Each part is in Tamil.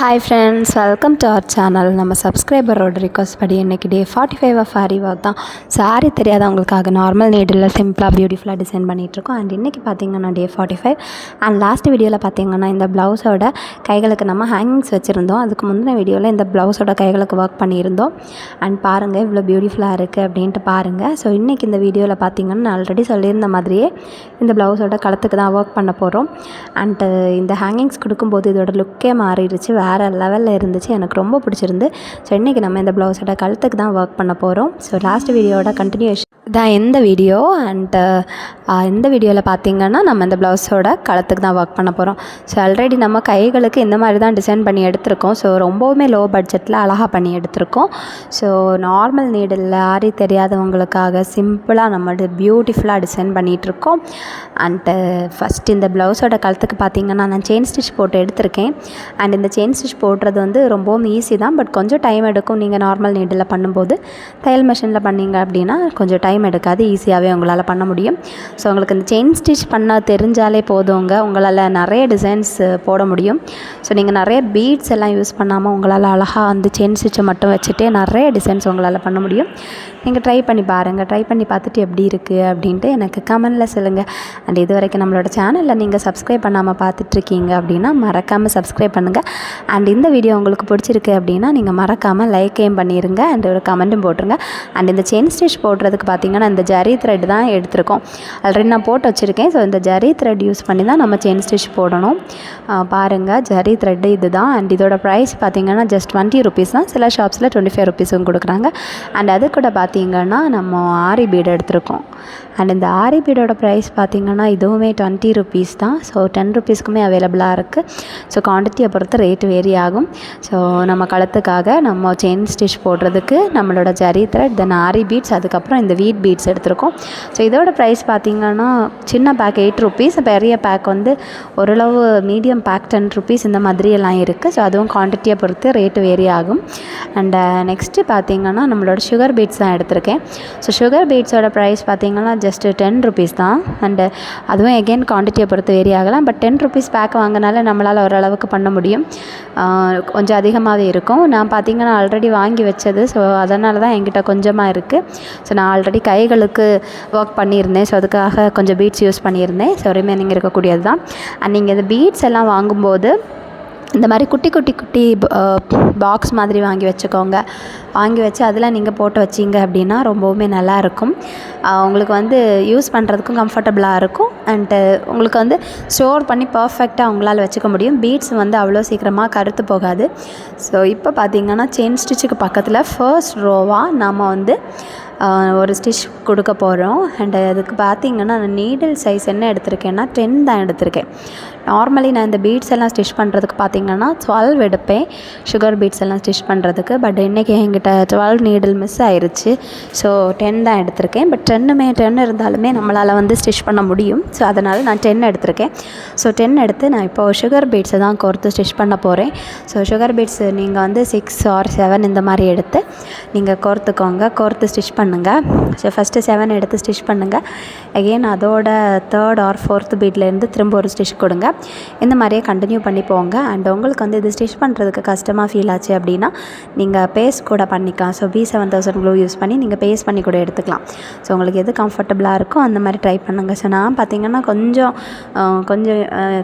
Hi friends welcome to our channel நம்ம சப்ஸ்கிரைபரோட ரிக்வஸ்ட் படி இன்றைக்கி day forty five of aari work தான் சாரி தெரியாதவங்களுக்காக நார்மல் நீடில் சிம்பிளாக பியூட்டிஃபுல்லாக டிசைன் பண்ணிகிட்ருக்கோம் அண்ட் இன்றைக்கி பார்த்தீங்கன்னா day forty five and last வீடியோவில் பார்த்திங்கன்னா இந்த ப்ளவுஸோட கைகளுக்கு நம்ம ஹேங்கிங்ஸ் வச்சுருந்தோம். அதுக்கு முந்தின வீடியோவில் இந்த ப்ளவுஸோட கைகளுக்கு ஒர்க் பண்ணியிருந்தோம். அண்ட் பாருங்கள் இவ்வளோ பியூட்டிஃபுல்லாக இருக்குது அப்படின்ட்டு பாருங்கள் ஸோ இன்றைக்கி இந்த வீடியோவில் பார்த்திங்கன்னா நான் ஆல்ரெடி சொல்லியிருந்த மாதிரியே இந்த ப்ளவுஸோட களத்துக்கு தான் ஒர்க் பண்ண போகிறோம் அண்டு இந்த ஹேங்கிங்ஸ் கொடுக்கும்போது இதோட லுக்கே மாறிடுச்சு. வேறு வேறு லெவலில் இருந்துச்சு. எனக்கு ரொம்ப பிடிச்சிருந்து. ஸோ இன்றைக்கி நம்ம இந்த ப்ளவுஸோட கழுத்துக்கு தான் ஒர்க் பண்ண போகிறோம் ஸோ லாஸ்ட் வீடியோட கண்டினியூஷன் தான் எந்த வீடியோ அண்டு இந்த வீடியோவில் பார்த்தீங்கன்னா நம்ம இந்த ப்ளவுஸோட கழுத்துக்கு தான் ஒர்க் பண்ண போகிறோம் ஸோ ஆல்ரெடி நம்ம கைகளுக்கு இந்த மாதிரி தான் டிசைன் பண்ணி எடுத்திருக்கோம். ஸோ ரொம்பவுமே லோ பட்ஜெட்டில் அழகாக பண்ணி எடுத்திருக்கோம். ஸோ நார்மல் நீடில் ஆரி தெரியாதவங்களுக்காக சிம்பிளாக நம்ம பியூட்டிஃபுல்லாக டிசைன் பண்ணிகிட்ருக்கோம் அண்டு ஃபஸ்ட் இந்த ப்ளவுஸோட கழுத்துக்கு பார்த்தீங்கன்னா நான் செயின் ஸ்டிச் போட்டு எடுத்திருக்கேன். அண்ட் இந்த செயின் ஸ்டிச் போடுறது வந்து ரொம்பவும் ஈஸி தான். பட் கொஞ்சம் டைம் எடுக்கும். நீங்கள் நார்மல் நீடில் பண்ணும்போது தையல் மிஷினில் பண்ணீங்க அப்படின்னா கொஞ்சம் டைம் எடுக்காது. ஈஸியாகவே உங்களால் பண்ண முடியும். ஸோ உங்களுக்கு இந்த செயின் ஸ்டிச் பண்ண தெரிஞ்சாலே போதுங்க. உங்களால் நிறைய டிசைன்ஸ் போட முடியும். ஸோ நீங்கள் நிறைய பீட்ஸ் எல்லாம் யூஸ் பண்ணாமல் உங்களால் அழகாக அந்த செயின் ஸ்டிச்சை மட்டும் வச்சுட்டே நிறைய டிசைன்ஸ் உங்களால் பண்ண முடியும். நீங்கள் ட்ரை பண்ணி பாருங்கள் ட்ரை பண்ணி பார்த்துட்டு எப்படி இருக்குது அப்படின்ட்டு எனக்கு கமெண்டில் சொல்லுங்கள் அண்ட் இது வரைக்கும் நம்மளோட சேனலில் நீங்கள் சப்ஸ்கிரைப் பண்ணாமல் பார்த்துட்ருக்கீங்க அப்படின்னா மறக்காமல் சப்ஸ்கிரைப் பண்ணுங்கள் அண்ட் இந்த வீடியோ உங்களுக்கு பிடிச்சிருக்கு அப்படின்னா நீங்கள் மறக்காமல் லைக்கையும் பண்ணிடுங்க அண்ட் ஒரு கமெண்ட்டும் போட்டுருங்க. அண்ட் இந்த செயின் ஸ்டிச் போடுறதுக்கு பார்த்தீங்கன்னா இந்த ஜரி த்ரெட் தான் எடுத்திருக்கோம். ஆல்ரெடி நான் போட்டு வச்சுருக்கேன். ஸோ இந்த ஜரி த்ரெட் யூஸ் பண்ணி தான் நம்ம செயின் ஸ்டிச் போடணும். பாருங்கள் ஜரி த்ரெட்டு இது தான் அண்ட் இதோட ப்ரைஸ் பார்த்தீங்கன்னா ஜஸ்ட் டுவெண்ட்டி ருபீஸ் தான். சில ஷாப்ஸில் டுவெண்ட்டி ஃபைவ் ருபீஸும் கொடுக்குறாங்க. அண்ட் அது கூட பார்த்து பார்த்தீங்கன்னா நம்ம ஆரி பீடு எடுத்திருக்கோம். அண்ட் இந்த ஆரி பீடோட ப்ரைஸ் பார்த்திங்கன்னா இதுவுமே டுவெண்ட்டி ருபீஸ் தான். ஸோ டென் ருபீஸ்க்குமே அவைலபிளாக இருக்குது ஸோ குவான்டிட்டியை பொறுத்து ரேட் வேரி ஆகும். ஸோ நம்ம கழுத்துக்காக நம்ம செயின் ஸ்டிச் போடுறதுக்கு நம்மளோட zari thread then aari beads அதுக்கப்புறம் இந்த வீட் பீட்ஸ் எடுத்திருக்கோம். ஸோ இதோட ப்ரைஸ் பார்த்திங்கன்னா சின்ன பேக் எயிட் ருபீஸ் பெரிய பேக் வந்து ஓரளவு மீடியம் பேக் டென் ருபீஸ் இந்த மாதிரி எல்லாம் இருக்குது ஸோ அதுவும் குவான்டிட்டியை பொறுத்து ரேட்டு வேரி ஆகும். அண்ட் நெக்ஸ்ட்டு uh, பார்த்திங்கன்னா நம்மளோட சுகர் பீட்ஸ் தான் எடுத்திருக்கேன். ஸோ சுகர் பீட்ஸோட ப்ரைஸ் பார்த்திங்கன்னா ஜஸ்ட்டு டென் ருபீஸ் தான். அண்டு அதுவும் எகெயின் குவான்டிட்டியை பொறுத்து வேரி ஆகலாம். பட் டென் ருபீஸ் பேக் வாங்கினால நம்மளால் ஓரளவுக்கு பண்ண முடியும். கொஞ்சம் அதிகமாகவே இருக்கும். நான் பார்த்திங்கன்னா ஆல்ரெடி வாங்கி வச்சது. ஸோ அதனால தான் என்கிட்ட கொஞ்சமாக இருக்குது ஸோ நான் ஆல்ரெடி கைகளுக்கு ஒர்க் பண்ணியிருந்தேன். ஸோ அதுக்காக கொஞ்சம் பீட்ஸ் யூஸ் பண்ணியிருந்தேன். ஸோ ரிமைனிங் இருக்கக்கூடியது தான். அண்ட் நீங்கள் இந்த பீட்ஸ் எல்லாம் வாங்கும்போது இந்த மாதிரி குட்டி குட்டி குட்டி பாக்ஸ் மாதிரி வாங்கி வச்சுக்கோங்க. வாங்கி வச்சு அதில் நீங்கள் போட்டு வச்சிங்க அப்படின்னா ரொம்பவுமே நல்லாயிருக்கும் உங்களுக்கு வந்து யூஸ் பண்ணுறதுக்கும் கம்ஃபர்டபுளாக இருக்கும். அண்டு உங்களுக்கு வந்து ஸ்டோர் பண்ணி பர்ஃபெக்டாக உங்களால் வச்சுக்க முடியும். பீட்ஸ் வந்து அவ்வளோ சீக்கிரமாக கருத்து போகாது. ஸோ இப்போ பார்த்திங்கன்னா செயின் ஸ்டிச்சுக்கு பக்கத்தில் ஃபர்ஸ்ட் ரோவாக நாம் வந்து ஒரு ஸ்டிச் கொடுக்க போகிறோம் அண்டு அதுக்கு பார்த்திங்கன்னா நான் நீடில் சைஸ் என்ன எடுத்திருக்கேன்னா டென் தான் எடுத்திருக்கேன். நார்மலி நான் இந்த பீட்ஸ் எல்லாம் ஸ்டிச் பண்ணுறதுக்கு பார்த்திங்கன்னா டுவெல் எடுப்பேன். சுகர் பீட்ஸ் எல்லாம் ஸ்டிச் பண்ணுறதுக்கு பட் இன்றைக்கி என்கிட்ட டுவெல் நீடில் மிஸ் ஆயிடுச்சு ஸோ டென் தான் எடுத்திருக்கேன். பட் டென்னுமே டென் இருந்தாலுமே நம்மளால் வந்து ஸ்டிச் பண்ண முடியும். ஸோ அதனால் நான் டென் எடுத்திருக்கேன். ஸோ டென் எடுத்து நான் இப்போது சுகர் பீட்ஸை தான் கோர்த்து ஸ்டிச் பண்ண போகிறேன் ஸோ சுகர் பீட்ஸ் நீங்கள் வந்து சிக்ஸ் ஆர் செவன் இந்த மாதிரி எடுத்து நீங்கள் கோர்த்துக்கோங்க. கோர்த்து ஸ்டிச் பண்ணுங்கள் ஸோ ஃபஸ்ட்டு செவன் எடுத்து ஸ்டிச் பண்ணுங்கள் அகெயின் அதோட தேர்ட் ஆர் ஃபோர்த் பீட்லேருந்து திரும்ப ஒரு ஸ்டிச் கொடுங்க. இந்த மாதிரியே கண்டினியூ பண்ணி போங்க. அண்ட் உங்களுக்கு வந்து இது ஸ்டிச் பண்ணுறதுக்கு கஷ்டமாக ஃபீல் ஆச்சு அப்படின்னா நீங்கள் பேஸ்ட் கூட பண்ணிக்கலாம். So B seven thousand glue use பண்ணி நீங்கள் பேஸ்ட் பண்ணி கூட எடுத்துக்கலாம். ஸோ உங்களுக்கு எது கம்ஃபர்டபுளாக இருக்கோ அந்த மாதிரி ட்ரை பண்ணுங்கள் ஸோ நான் பார்த்திங்கன்னா கொஞ்சம் கொஞ்சம்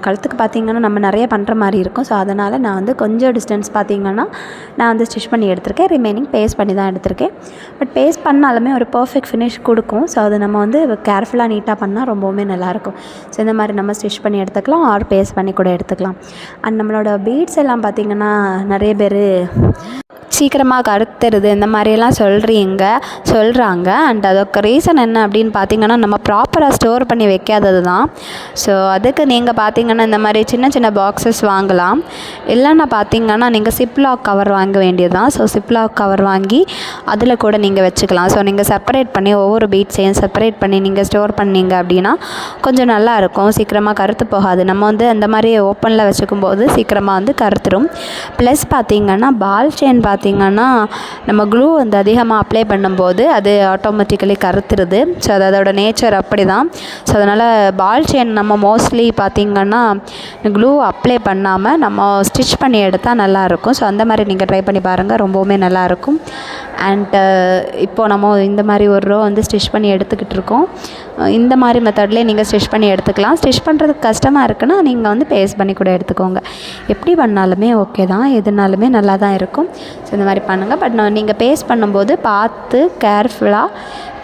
கழுத்துக்கு பார்த்திங்கன்னா நம்ம நிறைய பண்ணுற மாதிரி இருக்கும். ஸோ அதனால் நான் வந்து கொஞ்சம் டிஸ்டன்ஸ் பார்த்திங்கன்னா நான் வந்து ஸ்டிச் பண்ணி எடுத்திருக்கேன். ரிமைனிங் பேஸ்ட் பண்ணி தான் எடுத்திருக்கேன். பட் பேஸ்ட் பண்ணாலுமே ஒரு பர்ஃபெக்ட் ஃபினிஷ் கொடுக்கும். ஸோ அதை நம்ம வந்து கேர்ஃபுல்லாக நீட்டாக பண்ணால் ரொம்பவுமே நல்லாயிருக்கும் ஸோ இந்த மாதிரி நம்ம ஸ்டிச் பண்ணி எடுத்துக்கலாம். ஆர் பேஸ்ட் பண்ணி கூட எடுத்துக்கலாம். அண்ட் நம்மளோட பீட்ஸ் எல்லாம் பார்த்திங்கன்னா நிறைய பேர் சீக்கிரமாக கருத்துருது இந்த மாதிரியெல்லாம் சொல்கிறீங்க சொல்கிறாங்க அண்ட் அதுக்கு ரீசன் என்ன அப்படின்னு பார்த்தீங்கன்னா நம்ம ப்ராப்பராக ஸ்டோர் பண்ணி வைக்காதது தான் ஸோ அதுக்கு நீங்கள் பார்த்தீங்கன்னா இந்த மாதிரி சின்ன சின்ன பாக்ஸஸ் வாங்கலாம். இல்லைன்னா பார்த்தீங்கன்னா நீங்கள் சிப்லாக் கவர் வாங்க வேண்டியது தான் ஸோ சிப்லாக் கவர் வாங்கி அதில் கூட நீங்கள் வச்சுக்கலாம். ஸோ நீங்கள் செப்பரேட் பண்ணி ஒவ்வொரு பீட்ஸையும் செப்பரேட் பண்ணி நீங்கள் ஸ்டோர் பண்ணீங்க அப்படின்னா கொஞ்சம் நல்லாயிருக்கும் சீக்கிரமாக கருத்து போகாது. நம்ம வந்து அந்த மாதிரி ஓப்பனில் வச்சுக்கும் போது சீக்கிரமாக வந்து கருத்துரும். ப்ளஸ் பார்த்தீங்கன்னா பால் செயின் பார்த்தி பார்த்திங்கன்னா நம்ம க்ளூ வந்து அதிகமாக அப்ளை பண்ணும்போது அது ஆட்டோமேட்டிக்கலி கருத்துருது. ஸோ அது அதோட நேச்சர் அப்படி தான் ஸோ அதனால் பால் செயின் நம்ம மோஸ்ட்லி பார்த்திங்கன்னா க்ளூ அப்ளை பண்ணாமல் நம்ம ஸ்டிச் பண்ணி எடுத்தால் நல்லாயிருக்கும். ஸோ அந்த மாதிரி நீங்கள் ட்ரை பண்ணி பாருங்கள் ரொம்பவுமே நல்லாயிருக்கும். அண்டு uh, இப்போது நம்ம இந்த மாதிரி ஒரு ரோ வந்து ஸ்டிச் பண்ணி எடுத்துக்கிட்டு இருக்கோம். இந்த மாதிரி மெத்தட்லேயே நீங்கள் ஸ்டிச் பண்ணி எடுத்துக்கலாம். ஸ்டிச் பண்ணுறதுக்கு கஷ்டமாக இருக்குன்னா நீங்கள் வந்து பேஸ்ட் பண்ணி கூட எடுத்துக்கோங்க. எப்படி பண்ணாலுமே ஓகே தான். எதுனாலுமே நல்லா தான் இருக்கும். ஸோ இந்த மாதிரி பண்ணுங்கள் பட் நான் நீங்கள் பேஸ்ட் பண்ணும்போது பார்த்து கேர்ஃபுல்லாக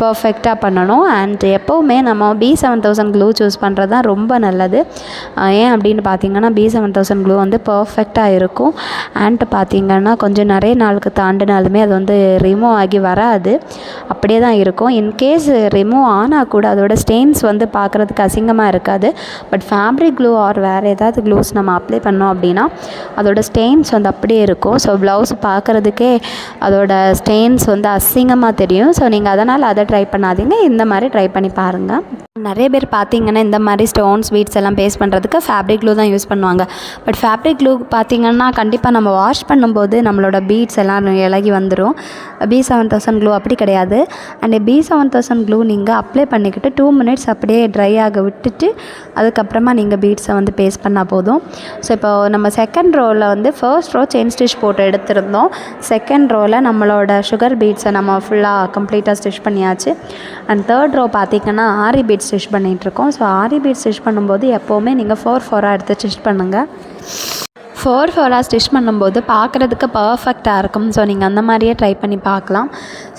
பர்ஃபெக்டாக பண்ணணும். அண்ட் எப்போவுமே நம்ம B seven thousand glue choose பண்ணுறது தான் ரொம்ப நல்லது. ஏன் அப்படின்னு பார்த்தீங்கன்னா பி செவன் தௌசண்ட் க்ளூ வந்து பர்ஃபெக்டாக இருக்கும். அண்ட் பார்த்தீங்கன்னா கொஞ்சம் நிறைய நாளுக்கு தாண்டினாலுமே அது வந்து ரிமூவ் ஆகி வராது. அப்படியே தான் இருக்கும். இன்கேஸ் ரிமூவ் ஆனால் கூட அதோட ஸ்டெயின்ஸ் வந்து பார்க்குறதுக்கு அசிங்கமாக இருக்காது. பட் ஃபேப்ரிக் க்ளூ ஆர் வேறு ஏதாவது க்ளூஸ் நம்ம அப்ளை பண்ணோம் அப்படின்னா அதோட ஸ்டெயின்ஸ் வந்து அப்படியே இருக்கும். ஸோ ப்ளவுஸ் பார்க்குறதுக்கே அதோட ஸ்டெயின்ஸ் வந்து அசிங்கமாக தெரியும். ஸோ நீங்கள் அதனால் அதை ட்ரை பண்ணாதீங்க. இந்த மாதிரி ட்ரை பண்ணி பாருங்கள் நிறைய பேர் பார்த்தீங்கன்னா இந்த மாதிரி ஸ்டோன்ஸ் பீட்ஸ் எல்லாம் பேஸ்ட் பண்ணுறதுக்கு ஃபேப்ரிக் க்ளூ தான் யூஸ் பண்ணுவாங்க. பட் ஃபேப்ரிக் க்ளூ பார்த்தீங்கன்னா கண்டிப்பாக நம்ம வாஷ் பண்ணும்போது நம்மளோட பீட்ஸ் எல்லாம் இலகி வந்துடும் பி செவன் தௌசண்ட் க்ளூ அப்படி கிடையாது. And B seven thousand glue நீங்கள் அப்ளை பண்ணிக்கிட்டு டூ மினிட்ஸ் அப்படியே ட்ரை ஆக விட்டுட்டு அதுக்கப்புறமா நீங்கள் பீட்ஸை வந்து பேஸ்ட் பண்ணால் போதும். ஸோ இப்போ நம்ம செகண்ட் ரோவில் வந்து ஃபர்ஸ்ட் ரோ செயின் ஸ்டிச் போட்டு எடுத்திருந்தோம். செகண்ட் ரோவில் நம்மளோட சுகர் பீட்ஸை நம்ம ஃபுல்லாக கம்ப்ளீட்டாக ஸ்டிச் பண்ணியாச்சு. அண்ட் தேர்ட் ரோ பார்த்தீங்கன்னா ஆரி பீட் ஸ்டிச் பண்ணிகிட்ருக்கோம் ஸோ ஆரி பீட் ஸ்டிச் பண்ணும்போது எப்போவுமே நீங்கள் ஃபோர் ஃபோராக எடுத்து ஸ்டிச் பண்ணுங்கள் ஃபோர் ஃபோராக ஸ்டிச் பண்ணும்போது பார்க்குறதுக்கு பர்ஃபெக்டாக இருக்கும். ஸோ நீங்கள் அந்த மாதிரியே ட்ரை பண்ணி பார்க்கலாம்.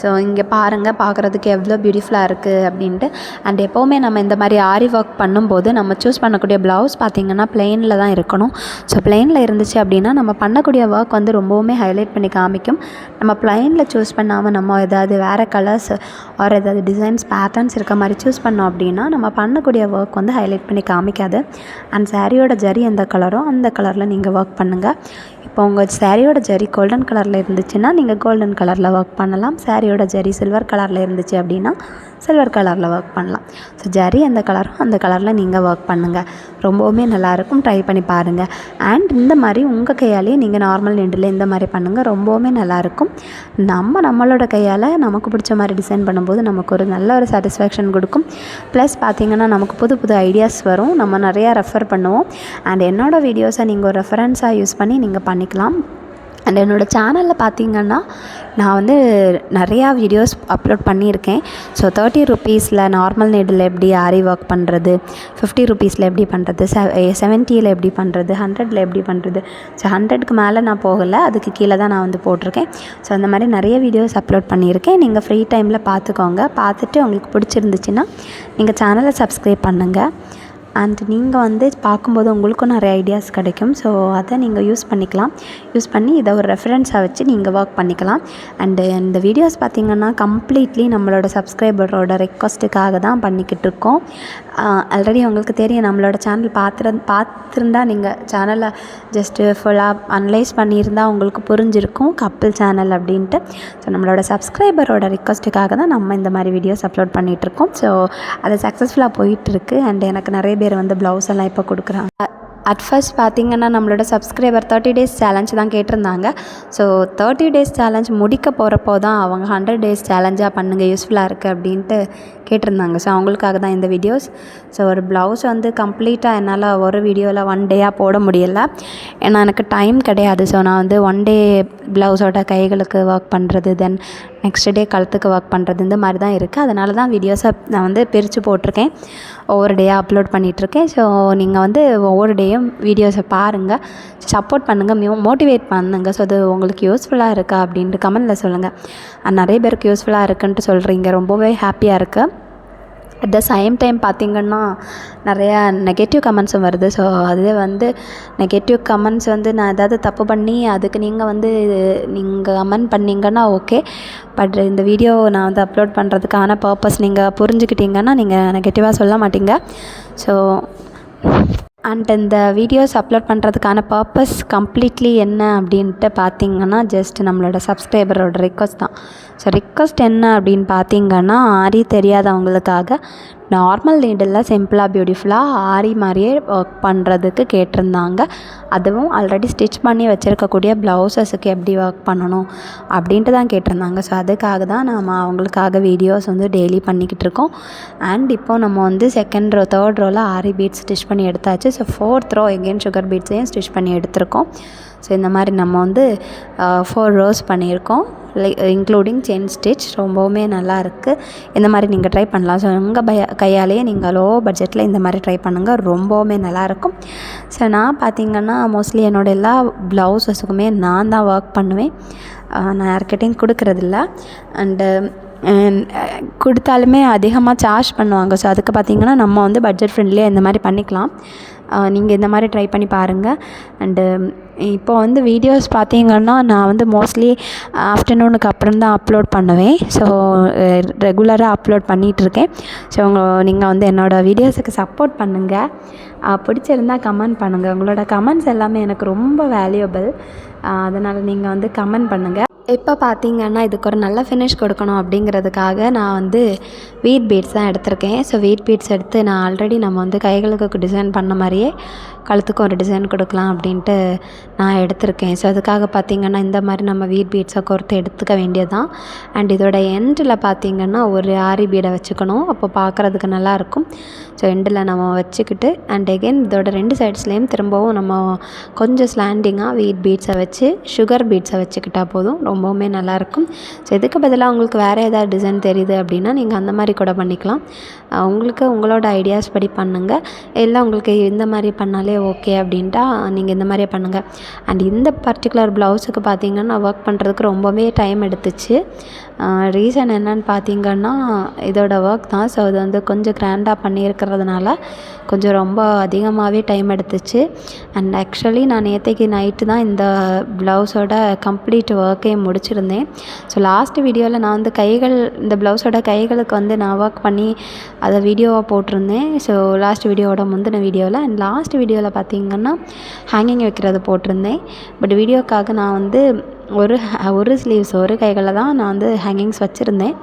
ஸோ இங்கே பாருங்கள் பார்க்குறதுக்கு எவ்வளோ பியூட்டிஃபுல்லாக இருக்குது அப்படின்ட்டு. அண்ட் எப்போவுமே நம்ம இந்த மாதிரி ஆரி ஒர்க் பண்ணும்போது நம்ம சூஸ் பண்ணக்கூடிய ப்ளவுஸ் பார்த்திங்கன்னா பிளெயினில் தான் இருக்கணும். ஸோ பிளெயினில் இருந்துச்சு அப்படின்னா நம்ம பண்ணக்கூடிய ஒர்க் வந்து ரொம்பவுமே ஹைலைட் பண்ணி காமிக்கும். நம்ம பிளெயினில் சூஸ் பண்ணாமல் நம்ம ஏதாவது வேறு கலர்ஸ் ஆர் ஏதாவது டிசைன்ஸ் பேட்டர்ன்ஸ் இருக்க மாதிரி சூஸ் பண்ணோம் அப்படின்னா நம்ம பண்ணக்கூடிய ஒர்க் வந்து ஹைலைட் பண்ணி காமிக்காது. அண்ட் சாரியோட ஜரி எந்த கலரோ அந்த கலரில் நீங்கள் ஒர்க் பண்ணுங்கள் இப்போ உங்கள் சாரியோட ஜரி கோல்டன் கலரில் இருந்துச்சுன்னா நீங்கள் கோல்டன் கலரில் ஒர்க் பண்ணலாம். சாரியோட ஜரி சில்வர் கலரில் இருந்துச்சு அப்படின்னா சில்வர் கலரில் ஒர்க் பண்ணலாம். ஸோ ஜரி எந்த கலரோ அந்த கலரில் நீங்கள் ஒர்க் பண்ணுங்கள் ரொம்பவுமே நல்லாயிருக்கும் ட்ரை பண்ணி பாருங்கள் அண்ட் இந்த மாதிரி உங்கள் கையாலேயே நீங்கள் நார்மல் நெண்டில் இந்த மாதிரி பண்ணுங்கள் ரொம்பவுமே நல்லாயிருக்கும் நம்ம நம்மளோட கையால் நமக்கு பிடிச்ச மாதிரி டிசைன் பண்ணும்போது நமக்கு ஒரு நல்ல ஒரு சாட்டிஸ்ஃபேக்ஷன் கொடுக்கும். ப்ளஸ் பார்த்திங்கன்னா நமக்கு புது புது ஐடியாஸ் வரும். நம்ம நிறையா ரெஃபர் பண்ணுவோம். அண்ட் என்னோடய வீடியோஸை நீங்கள் ஒரு ரெஃபரன்ஸாக யூஸ் பண்ணி நீங்கள் பண்ணிக்கலாம். அண்ட் என்னோடய சேனலில் பார்த்திங்கன்னா நான் வந்து நிறையா வீடியோஸ் அப்லோட் பண்ணியிருக்கேன். ஸோ தேர்ட்டி ருப்பீஸில் நார்மல் நீடில் எப்படி ஆரி ஒர்க் பண்ணுறது ஃபிஃப்டி ருப்பீஸில் எப்படி பண்ணுறது செ செவன்ட்டியில் எப்படி பண்ணுறது ஹண்ட்ரடில் எப்படி பண்ணுறது ஸோ ஹண்ட்ரட்க்கு மேலே நான் போகலை அதுக்கு கீழே தான் நான் வந்து போட்டிருக்கேன். ஸோ அந்த மாதிரி நிறைய வீடியோஸ் அப்லோட் பண்ணியிருக்கேன். நீங்கள் ஃப்ரீ டைமில் பார்த்துக்கோங்க பார்த்துட்டு உங்களுக்கு பிடிச்சிருந்துச்சின்னா நீங்கள் சேனலை சப்ஸ்கிரைப் பண்ணுங்கள் அண்ட் நீங்கள் வந்து பார்க்கும்போது உங்களுக்கும் நிறைய ஐடியாஸ் கிடைக்கும். ஸோ அதை நீங்கள் யூஸ் பண்ணிக்கலாம். யூஸ் பண்ணி இதை ஒரு ரெஃபரன்ஸாக வச்சு நீங்கள் ஒர்க் பண்ணிக்கலாம். அண்டு இந்த வீடியோஸ் பார்த்திங்கன்னா கம்ப்ளீட்லி நம்மளோட சப்ஸ்கிரைபரோட ரெக்வஸ்ட்டுக்காக தான் பண்ணிக்கிட்டு இருக்கோம். ஆல்ரெடி உங்களுக்கு தெரியும் நம்மளோட சேனல் பார்த்துரு பார்த்துருந்தா நீங்கள் சேனலை ஜஸ்ட்டு ஃபுல்லாக அனலைஸ் பண்ணியிருந்தால் உங்களுக்கு புரிஞ்சிருக்கும் கப்பிள் சேனல் அப்படின்ட்டு. ஸோ நம்மளோட சப்ஸ்கிரைபரோட ரிக்வஸ்ட்டுக்காக தான் நம்ம இந்த மாதிரி வீடியோஸ் அப்லோட் பண்ணிகிட்ருக்கோம் ஸோ அது சக்ஸஸ்ஃபுல்லாக போயிட்டுருக்கு அண்ட் எனக்கு நிறைய பேர் வந்து ப்ளவுஸ் எல்லாம் இப்போ கொடுக்குறாங்க. அட் ஃபர்ஸ்ட் பார்த்திங்கன்னா நம்மளோட சப்ஸ்கிரைபர் தேர்ட்டி டேஸ் சேலஞ்ச் தான் கேட்டிருந்தாங்க. ஸோ தேர்ட்டி டேஸ் சேலஞ்ச் முடிக்க போகிறப்போ தான் அவங்க ஹண்ட்ரட் டேஸ் சேலஞ்சாக பண்ணுங்கள் யூஸ்ஃபுல்லாக இருக்குது அப்படின்ட்டு கேட்டிருந்தாங்க. ஸோ அவங்களுக்காக தான் இந்த வீடியோஸ் ஸோ ஒரு ப்ளவுஸ் வந்து கம்ப்ளீட்டாக என்னால் ஒரு வீடியோவில் ஒன் டேயாக போட முடியலை. ஏன்னா எனக்கு டைம் கிடையாது. ஸோ நான் வந்து ஒன் டே ப்ளவுஸோட கைகளுக்கு ஒர்க் பண்ணுறது தென் நெக்ஸ்ட் டே கழுத்துக்கு ஒர்க் பண்ணுறது இந்த மாதிரி தான் இருக்குது அதனால தான் வீடியோஸை நான் வந்து பிரித்து போட்டிருக்கேன். ஒவ்வொரு டேயாக அப்லோட் பண்ணிகிட்ருக்கேன் ஸோ நீங்கள் வந்து ஒவ்வொரு டேயும் வீடியோஸை பாருங்கள் சப்போர்ட் பண்ணுங்கள் மியூ மோட்டிவேட் பண்ணுங்கள் ஸோ அது உங்களுக்கு யூஸ்ஃபுல்லாக இருக்கா அப்படின்ட்டு கமெண்டில் சொல்லுங்கள் நிறைய பேருக்கு யூஸ்ஃபுல்லாக இருக்குன்ட்டு சொல்கிறீங்க ரொம்பவே ஹாப்பியாக இருக்குது அட் த சேம் டைம் பார்த்திங்கன்னா நிறையா நெகட்டிவ் கமெண்ட்ஸும் வருது. ஸோ அதுவே வந்து நெகட்டிவ் கமெண்ட்ஸ் வந்து நான் ஏதாவது தப்பு பண்ணி அதுக்கு நீங்கள் வந்து நீங்கள் கமெண்ட் பண்ணிங்கன்னா ஓகே பட் இந்த வீடியோ நான் வந்து அப்லோட் பண்ணுறதுக்கான பர்பஸ் நீங்கள் புரிஞ்சுக்கிட்டிங்கன்னா நீங்கள் நெகட்டிவாக சொல்ல மாட்டீங்க. ஸோ அண்ட் இந்த வீடியோஸ் அப்லோட் பண்ணுறதுக்கான பர்பஸ் கம்ப்ளீட்லி என்ன அப்படின்ட்டு பார்த்தீங்கன்னா ஜஸ்ட் நம்மளோட சப்ஸ்கிரைபரோட ரிக்வஸ்ட் தான். ஸோ ரிக்வஸ்ட் என்ன அப்படின்னு பார்த்தீங்கன்னா ஆரி தெரியாதவங்களுக்காக நார்மல் நீடலில் சிம்பிளாக பியூட்டிஃபுல்லாக ஆரி மாதிரியே ஒர்க் பண்ணுறதுக்கு கேட்டிருந்தாங்க. அதுவும் ஆல்ரெடி ஸ்டிச் பண்ணி வச்சுருக்கக்கூடிய ப்ளவுசஸுக்கு எப்படி ஒர்க் பண்ணணும் அப்படின்ட்டு தான் கேட்டிருந்தாங்க. ஸோ அதுக்காக தான் நம்ம அவங்களுக்காக வீடியோஸ் வந்து டெய்லி பண்ணிக்கிட்டு இருக்கோம். அண்ட் இப்போ நம்ம வந்து செகண்ட் ரோ தேர்ட் ரோவில் ஆரி பீட்ஸ் ஸ்டிச் பண்ணி எடுத்தாச்சு. So fourth row again sugar பீட்ஸையும் stitch பண்ணி எடுத்திருக்கோம்? ஸோ இந்த மாதிரி நம்ம வந்து ஃபோர் ரோஸ் பண்ணியிருக்கோம். லைக் இன்க்ளூடிங் செயின் ஸ்டிச் ரொம்பவுமே நல்லா இருக்குது இந்த மாதிரி நீங்கள் ட்ரை பண்ணலாம். ஸோ உங்கள் பய கையாலேயே நீங்கள் லோ பட்ஜெட்டில் இந்த மாதிரி ட்ரை பண்ணுங்கள் ரொம்பவுமே நல்லாயிருக்கும் ஸோ நான் பார்த்திங்கன்னா மோஸ்ட்லி என்னோடய எல்லா ப்ளவுஸஸுக்குமே நான் தான் ஒர்க் பண்ணுவேன். நான் யார்கிட்டையும் கொடுக்குறதில்ல. அண்டு கொடுத்தாலுமே அதிகமாக சார்ஜ் பண்ணுவாங்க. ஸோ அதுக்கு பார்த்திங்கன்னா நம்ம வந்து பட்ஜெட் ஃப்ரெண்ட்லியாக இந்த மாதிரி பண்ணிக்கலாம். நீங்கள் இந்த மாதிரி ட்ரை பண்ணி பாருங்கள் அண்டு இப்போ வந்து வீடியோஸ் பார்த்தீங்கன்னா நான் வந்து மோஸ்ட்லி ஆஃப்டர்நூனுக்கு அப்புறம் தான் அப்லோட் பண்ணுவேன். ஸோ ரெகுலராக அப்லோட் பண்ணிகிட்ருக்கேன் ஸோ உங்கள் நீங்கள் வந்து என்னோடய வீடியோஸுக்கு சப்போர்ட் பண்ணுங்கள் பிடிச்சிருந்தா கமெண்ட் பண்ணுங்கள் உங்களோட கமெண்ட்ஸ் எல்லாமே எனக்கு ரொம்ப வேல்யூபிள் அதனால் நீங்கள் வந்து கமெண்ட் பண்ணுங்கள் இப்போ பார்த்தீங்கன்னா இதுக்கு ஒரு நல்ல ஃபினிஷ் கொடுக்கணும் அப்படிங்கிறதுக்காக நான் வந்து வீட் பீட்ஸ் தான் எடுத்திருக்கேன். ஸோ வீட் பீட்ஸ் எடுத்து நான் ஆல்ரெடி நம்ம வந்து கைகளுக்கு டிசைன் பண்ண மாதிரியே கழுத்துக்கு ஒரு டிசைன் கொடுக்கலாம் அப்படின்ட்டு நான் எடுத்திருக்கேன். ஸோ அதுக்காக பார்த்திங்கன்னா இந்த மாதிரி நம்ம வீட் பீட்ஸை கோர்த்து எடுத்துக்க வேண்டியதுதான். அண்ட் இதோட எண்டில் பார்த்திங்கன்னா ஒரு ஆரி பீடை வச்சுக்கணும். அப்போ பார்க்குறதுக்கு நல்லாயிருக்கும். ஸோ எண்டில் நம்ம வச்சுக்கிட்டு அண்ட் எகெயின் இதோட ரெண்டு சைட்ஸ்லேயும் திரும்பவும் நம்ம கொஞ்சம் ஸ்லாண்டிங்காக வீட் பீட்ஸை வச்சு சுகர் பீட்ஸை வச்சுக்கிட்டால் போதும். ரொம்பவுமே நல்லாயிருக்கும். ஸோ இதுக்கு பதிலாக உங்களுக்கு வேறு ஏதாவது டிசைன் தெரியுது அப்படின்னா நீங்கள் அந்த மாதிரி கூட பண்ணிக்கலாம். உங்களுக்கு உங்களோட ஐடியாஸ் படி பண்ணுங்கள் இல்லை உங்களுக்கு இந்த மாதிரி பண்ணாலே ஓகே அப்படின்ட்டா நீங்கள் இந்த மாதிரியே பண்ணுங்கள் அண்ட் இந்த பர்டிகுலர் ப்ளவுஸுக்கு பார்த்தீங்கன்னா ஒர்க் பண்ணுறதுக்கு ரொம்பவே டைம் எடுத்துச்சு. ரீசன் என்னன்னு பார்த்தீங்கன்னா இதோட ஒர்க் தான். ஸோ அது வந்து கொஞ்சம் கிராண்டாக பண்ணியிருக்கிறதுனால கொஞ்சம் ரொம்ப அதிகமாகவே டைம் எடுத்துச்சு. அண்ட் ஆக்சுவலி நான் நேற்றைக்கு நைட்டு தான் இந்த ப்ளவுஸோட கம்ப்ளீட் ஒர்க்கே முடிச்சிருந்தேன். ஸோ லாஸ்ட் வீடியோவில் நான் வந்து கைகள் இந்த ப்ளவுஸோட கைகளுக்கு வந்து நான் ஒர்க் பண்ணி அதை வீடியோவாக போட்டிருந்தேன். ஸோ லாஸ்ட் வீடியோவோட முந்தின வீடியோவில் அண்ட் லாஸ்ட் வீடியோவில் பார்த்தீங்கன்னா ஹேங்கிங் வைக்கிறது போட்டிருந்தேன். பட் வீடியோக்காக நான் வந்து ஒரு ஒரு ஸ்லீவ்ஸ் ஒரு கைகளில் தான் நான் வந்து ஹேங்கிங்ஸ் வச்சுருந்தேன்.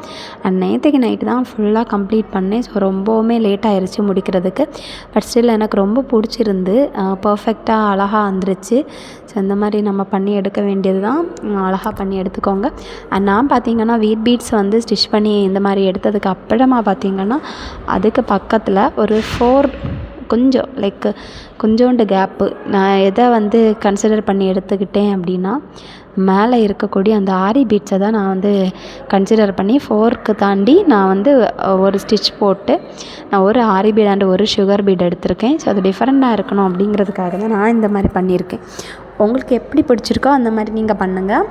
அண்ட் நேற்றுக்கு நைட்டு தான் ஃபுல்லாக கம்ப்ளீட் பண்ணேன். ஸோ ரொம்பவுமே லேட் ஆயிடுச்சு முடிக்கிறதுக்கு. பட் ஸ்டில் எனக்கு ரொம்ப பிடிச்சிருந்து பர்ஃபெக்டாக அழகாக வந்துருச்சு. ஸோ இந்த மாதிரி நம்ம பண்ணி எடுக்க வேண்டியது தான். அழகாக பண்ணி எடுத்துக்கோங்க. அண்ட் நான் பார்த்தீங்கன்னா வீட் பீட்ஸ் வந்து ஸ்டிச் பண்ணி இந்த மாதிரி எடுத்ததுக்கு அப்புறமா பார்த்தீங்கன்னா அதுக்கு பக்கத்தில் ஒரு ஃபோர் கொஞ்சம் லைக் கொஞ்சோண்டு கேப்பு நான் எதை வந்து கன்சிடர் பண்ணி எடுத்துக்கிட்டேன் அப்படின்னா மேலே இருக்கக்கூடிய அந்த ஆரி பீட்ஸை தான் நான் வந்து கன்சிடர் பண்ணி ஃபோர்க்கு தாண்டி நான் வந்து ஒரு ஸ்டிச் போட்டு நான் ஒரு ஆரி பீட் அண்ட் ஒரு சுகர் பீட் எடுத்திருக்கேன். ஸோ அது டிஃப்ரெண்ட்டாக இருக்கணும் அப்படிங்கிறதுக்காக தான் நான் இந்த மாதிரி பண்ணியிருக்கேன். உங்களுக்கு எப்படி பிடிச்சிருக்கோ அந்த மாதிரி நீங்கள் பண்ணுங்கள்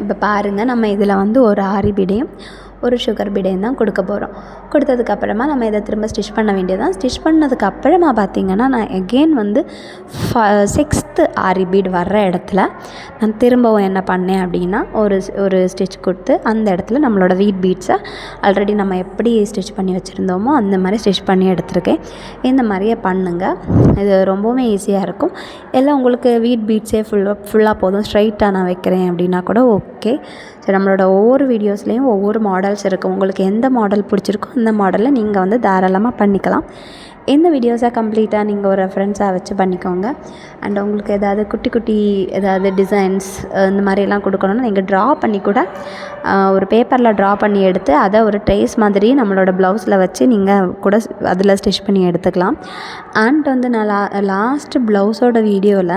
இப்போ பாருங்கள் நம்ம இதில் வந்து ஒரு ஆரி பீடையும் ஒரு சுகர் பீடையும் தான் கொடுக்க போகிறோம் கொடுத்ததுக்கப்புறமா நம்ம இதை திரும்ப ஸ்டிச் பண்ண வேண்டியதான் ஸ்டிச் பண்ணதுக்கப்புறமா பார்த்திங்கன்னா நான் எகெயின் வந்து ஃப சிக்ஸ்த்து ஆரி பீட் வர்ற இடத்துல நான் திரும்பவும் என்ன பண்ணேன் அப்படின்னா ஒரு ஒரு ஸ்டிச் கொடுத்து அந்த இடத்துல நம்மளோட வீட் பீட்ஸை ஆல்ரெடி நம்ம எப்படி ஸ்டிச் பண்ணி வச்சுருந்தோமோ அந்த மாதிரி ஸ்டிச் பண்ணி எடுத்திருக்கேன். இந்த மாதிரியே பண்ணுங்கள் இது ரொம்பவுமே ஈஸியாக இருக்கும். எல்லாம் உங்களுக்கு வீட் பீட்ஸே ஃபுல்லாக ஃபுல்லாக போதும். ஸ்ட்ரைட்டாக நான் வைக்கிறேன் அப்படின்னா கூட ஓகே ஸோ நம்மளோட ஒவ்வொரு வீடியோஸ்லேயும் ஒவ்வொரு மாடல்ஸ் இருக்குது உங்களுக்கு எந்த மாடல் பிடிச்சிருக்கோ அந்த மாடலில் நீங்கள் வந்து தாராளமாக பண்ணிக்கலாம். இந்த வீடியோஸை கம்ப்ளீட்டாக நீங்கள் ஒரு ரெஃபரன்ஸாக வச்சு பண்ணிக்கோங்க. அண்ட் உங்களுக்கு ஏதாவது குட்டி குட்டி ஏதாவது டிசைன்ஸ் இந்த மாதிரிலாம் கொடுக்கணுன்னா நீங்கள் ட்ரா பண்ணி கூட ஒரு பேப்பரில் ட்ரா பண்ணி எடுத்து அதை ஒரு ட்ரேஸ் மாதிரி நம்மளோட ப்ளவுஸில் வச்சு நீங்கள் கூட அதில் ஸ்டிச் பண்ணி எடுத்துக்கலாம். அண்ட் வந்து நான் லா லாஸ்ட்டு ப்ளவுஸோட வீடியோவில்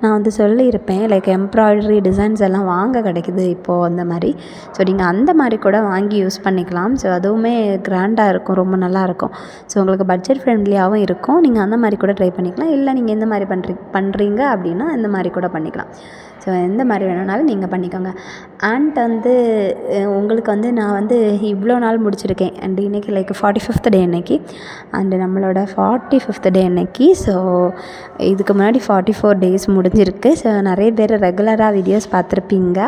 நான் வந்து சொல்லியிருப்பேன் லைக் எம்ப்ராய்டரி டிசைன்ஸ் எல்லாம் வாங்க கிடைக்குது இப்போது அந்த மாதிரி. ஸோ நீங்கள் அந்த மாதிரி கூட வாங்கி யூஸ் பண்ணிக்கலாம். ஸோ அதுவுமே கிராண்டாக இருக்கும் ரொம்ப நல்லாயிருக்கும் ஸோ உங்களுக்கு பட்ஜெட் ஃப்ரெண்ட்லியாகவும் இருக்கும். நீங்கள் அந்த மாதிரி கூட ட்ரை பண்ணிக்கலாம். இல்லை நீங்கள் இந்த மாதிரி பண்ணுறீ பண்ணுறீங்க அப்படின்னா இந்த மாதிரி கூட பண்ணிக்கலாம். ஸோ எந்த மாதிரி வேணும்னாலும் நீங்கள் பண்ணிக்கோங்க. அண்ட் வந்து உங்களுக்கு வந்து நான் வந்து இவ்வளோ நாள் முடிச்சிருக்கேன். அண்ட் இன்றைக்கி லைக் ஃபார்ட்டி ஃபிஃப்த் டே அன்னைக்கு அண்டு நம்மளோட ஃபார்ட்டி ஃபிஃப்த் டே அன்னைக்கு ஸோ இதுக்கு முன்னாடி ஃபார்ட்டி ஃபோர் டேஸ் முடிஞ்சிருக்கு. ஸோ நிறைய பேர் ரெகுலராக வீடியோஸ் பார்த்துருப்பீங்க.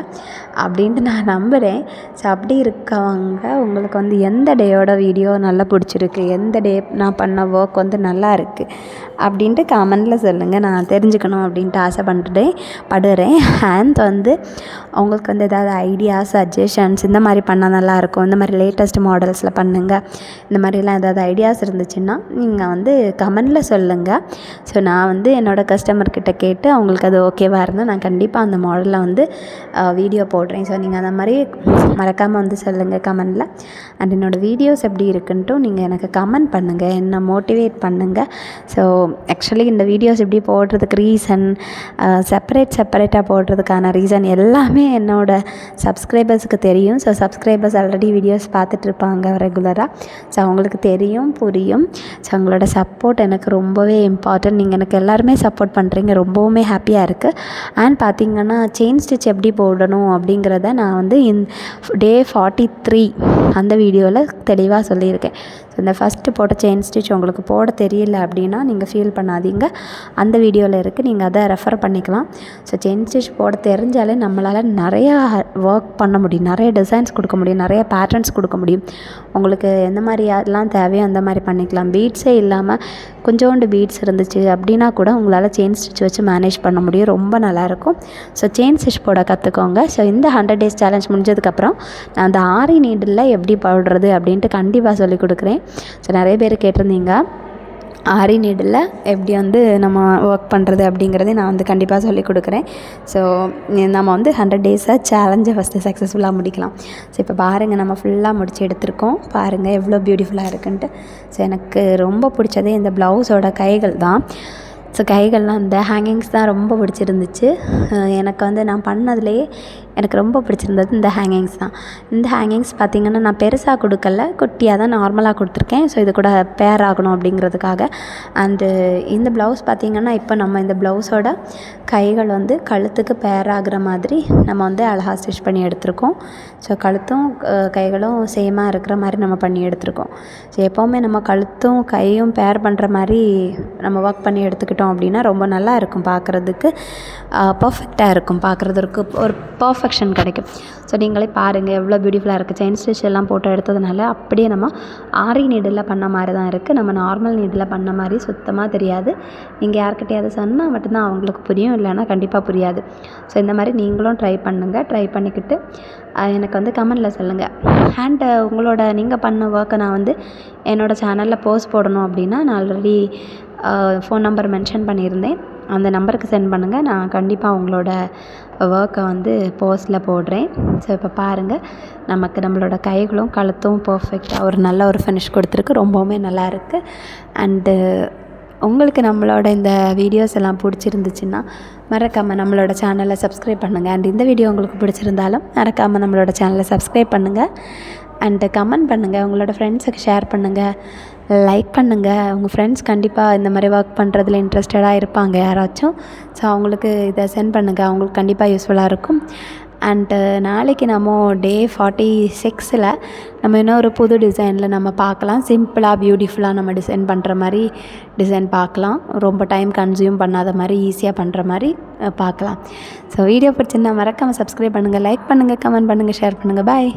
அப்படின்ட்டு நான் நம்புகிறேன் ஸோ அப்படி இருக்கவங்க உங்களுக்கு வந்து எந்த டேயோட வீடியோ நல்லா பிடிச்சிருக்கு? எந்த டே நான் பண்ண ஒர்க் வந்து நல்லா இருக்குது அப்படின்ட்டு கமெண்டில் சொல்லுங்கள் நான் தெரிஞ்சுக்கணும் அப்படின்ட்டு ஆசைப்பட்டுட்டேன் படுறேன். ஹேண்ட் வந்து அவங்களுக்கு வந்து ஏதாவது ஐடியாஸ் சஜஷன்ஸ் இந்த மாதிரி பண்ணால் நல்லாயிருக்கும் இந்த மாதிரி லேட்டஸ்ட் மாடல்ஸில் பண்ணுங்கள் இந்த மாதிரிலாம் ஏதாவது ஐடியாஸ் இருந்துச்சுன்னா நீங்கள் வந்து கமெண்டில் சொல்லுங்கள் ஸோ நான் வந்து என்னோடய கஸ்டமர்கிட்ட கேட்டு அவங்களுக்கு அது ஓகேவாக இருந்தால் நான் கண்டிப்பாக அந்த மாடலில் வந்து வீடியோ போடுறேன். ஸோ நீங்கள் அந்த மாதிரி மறக்காமல் வந்து சொல்லுங்கள் கமெண்டில் அண்ட் என்னோடய வீடியோஸ் எப்படி இருக்குன்ட்டும் நீங்கள் எனக்கு கமெண்ட் பண்ணுங்கள் என்ன மோட்டிவேட் பண்ணுங்கள் ஸோ ஆக்சுவலி இந்த வீடியோஸ் எப்படி போடுறதுக்கு ரீசன் செப்பரேட் செப்பரேட்டாக போடுறதுக்கான ரீசன் எல்லாமே என்னோடய சப்ஸ்கிரைபர்ஸுக்கு தெரியும். ஸோ சப்ஸ்கிரைபர்ஸ் ஆல்ரெடி வீடியோஸ் பார்த்துட்ருப்பாங்க ரெகுலராக ஸோ அவங்களுக்கு தெரியும் புரியும். ஸோ அவங்களோட சப்போர்ட் எனக்கு ரொம்பவே இம்பார்ட்டன்ட் நீங்கள் எனக்கு எல்லாருமே சப்போர்ட் பண்ணுறீங்க ரொம்பவுமே ஹாப்பியாக இருக்குது அண்ட் பார்த்திங்கன்னா செயின் ஸ்டிச் எப்படி போடணும் அப்படிங்கிறத நான் வந்து இன் டே ஃபார்ட்டி த்ரீ அந்த வீடியோவில் தெளிவாக சொல்லியிருக்கேன். இந்த ஃபஸ்ட்டு போட்ட செயின் ஸ்டிச் உங்களுக்கு போட தெரியல அப்படின்னா நீங்கள் ஃபீல் பண்ணாதீங்க. அந்த வீடியோவில் இருக்குது நீங்கள் அதை ரெஃபர் பண்ணிக்கலாம். ஸோ செயின் ஸ்டிச் போட தெரிஞ்சாலே நம்மளால் நிறையா ஒர்க் பண்ண முடியும். நிறைய டிசைன்ஸ் கொடுக்க முடியும். நிறைய பேட்டர்ன்ஸ் கொடுக்க முடியும். உங்களுக்கு எந்த மாதிரி எல்லாம் தேவையோ அந்த மாதிரி பண்ணிக்கலாம். பீட்ஸே இல்லாமல் கொஞ்சோண்டு பீட்ஸ் இருந்துச்சு அப்படின்னா கூட உங்களால் செயின் ஸ்டிச் வச்சு மேனேஜ் பண்ண முடியும். ரொம்ப நல்லாயிருக்கும் ஸோ செயின் ஸ்டிச் போட கற்றுக்கோங்க ஸோ இந்த ஹண்ட்ரட் டேஸ் சேலஞ்ச் முடிஞ்சதுக்கப்புறம் நான் அந்த ஆரி நீடில் எப்படி போடுறது அப்படின்ட்டு கண்டிப்பாக சொல்லிக் கொடுக்குறேன். ஸோ நிறைய பேர் கேட்டிருந்தீங்க ஆரி நீடில் எப்படி வந்து நம்ம ஒர்க் பண்ணுறது அப்படிங்கிறதே நான் வந்து கண்டிப்பாக சொல்லிக் கொடுக்குறேன். ஸோ நம்ம வந்து ஹண்ட்ரட் டேஸாக சேலஞ்சை ஃபஸ்ட்டு சக்ஸஸ்ஃபுல்லாக முடிக்கலாம். ஸோ இப்போ பாருங்கள் நம்ம ஃபுல்லாக முடிச்சு எடுத்திருக்கோம். பாருங்கள் எவ்வளோ பியூட்டிஃபுல்லாக இருக்குன்ட்டு. ஸோ எனக்கு ரொம்ப பிடிச்சதே இந்த ப்ளவுஸோட கைகள் தான். ஸோ கைகள்லாம் இந்த ஹேங்கிங்ஸ் தான் ரொம்ப பிடிச்சிருந்துச்சு. எனக்கு வந்து நான் பண்ணதுலேயே எனக்கு ரொம்ப பிடிச்சிருந்தது இந்த ஹேங்கிங்ஸ் தான். இந்த ஹேங்கிங்ஸ் பார்த்திங்கன்னா நான் பெருசாக கொடுக்கல குட்டியாக தான் நார்மலாக கொடுத்துருக்கேன். ஸோ இது கூட பேர் ஆகணும் அப்படிங்கிறதுக்காக. அண்டு இந்த ப்ளவுஸ் பார்த்திங்கன்னா இப்போ நம்ம இந்த ப்ளவுஸோட கைகள் வந்து கழுத்துக்கு பேர் ஆகிற மாதிரி நம்ம வந்து அழகாக ஸ்டிச் பண்ணி எடுத்திருக்கோம். ஸோ கழுத்தும் கைகளும் சேமாக இருக்கிற மாதிரி நம்ம பண்ணி எடுத்திருக்கோம். ஸோ எப்போவுமே நம்ம கழுத்தும் கையும் பேர் பண்ணுற மாதிரி நம்ம ஒர்க் பண்ணி எடுத்துக்கிட்டோம் அப்படின்னா ரொம்ப நல்லா இருக்கும் பார்க்குறதுக்கு பர்ஃபெக்டாக இருக்கும் பார்க்குறதுக்கு ஒரு பர்ஃபெக்ட் பர்ஃபெக்ஷன் கிடைக்கும். ஸோ நீங்களே பாருங்கள் எவ்வளோ பியூட்டிஃபுல்லாக இருக்குது செயின் ஸ்டிச் எல்லாம் போட்டு எடுத்ததுனால அப்படியே நம்ம ஆரி நீடில் பண்ண மாதிரி தான் இருக்குது நம்ம நார்மல் நீடில் பண்ண மாதிரி சுத்தமாக தெரியாது. நீங்கள் யார்கிட்டையாவது சொன்னால் மட்டும்தான் அவங்களுக்கு புரியும். இல்லைன்னா கண்டிப்பாக புரியாது. ஸோ இந்த மாதிரி நீங்களும் ட்ரை பண்ணுங்கள் ட்ரை பண்ணிக்கிட்டு எனக்கு வந்து கமெண்டில் சொல்லுங்கள் அண்டு உங்களோட நீங்கள் பண்ண ஒர்க்கை நான் வந்து என்னோடய சேனலில் போஸ்ட் போடணும் அப்படின்னா நான் ஆல்ரெடி ஃபோன் நம்பர் மென்ஷன் பண்ணியிருந்தேன். அந்த நம்பருக்கு சென்ட் பண்ணுங்கள் நான் கண்டிப்பாக உங்களோட ஒர்க்கை வந்து போஸ்ட்டில் போடுறேன். ஸோ இப்போ பாருங்கள் நமக்கு நம்மளோட கைகளும் கழுத்தும் பர்ஃபெக்டாக ஒரு நல்ல ஒரு ஃபினிஷ் கொடுத்துருக்கு. ரொம்பவுமே நல்லா இருக்குது அண்டு உங்களுக்கு நம்மளோட இந்த வீடியோஸ் எல்லாம் பிடிச்சிருந்துச்சின்னா மறக்காமல் நம்மளோட சேனலை சப்ஸ்கிரைப் பண்ணுங்கள் அண்ட் இந்த வீடியோ உங்களுக்கு பிடிச்சிருந்தாலும் மறக்காமல் நம்மளோட சேனலை சப்ஸ்கிரைப் பண்ணுங்கள் அண்டு கமெண்ட் பண்ணுங்கள் உங்களோட ஃப்ரெண்ட்ஸுக்கு ஷேர் பண்ணுங்கள் லைக் பண்ணுங்கள் உங்கள் ஃப்ரெண்ட்ஸ் கண்டிப்பாக இந்த மாதிரி ஒர்க் பண்ணுறதுல இன்ட்ரெஸ்டடாக இருப்பாங்க யாராச்சும். ஸோ அவங்களுக்கு இதை சென்ட் பண்ணுங்கள் அவங்களுக்கு கண்டிப்பாக யூஸ்ஃபுல்லாக இருக்கும். அண்டு நாளைக்கு நம்ம டே ஃபார்ட்டி சிக்ஸில் நம்ம இன்னொரு புது டிசைனில் நம்ம பார்க்கலாம். சிம்பிளாக பியூட்டிஃபுல்லாக நம்ம டிசைன் பண்ணுற மாதிரி டிசைன் பார்க்கலாம். ரொம்ப டைம் கன்சியூம் பண்ணாத மாதிரி ஈஸியாக பண்ணுற மாதிரி பார்க்கலாம். ஸோ வீடியோ பிடிச்சிருந்தா மறக்காமல் சப்ஸ்கிரைப் பண்ணுங்கள் லைக் பண்ணுங்கள் கமெண்ட் பண்ணுங்கள் ஷேர் பண்ணுங்கள் பாய்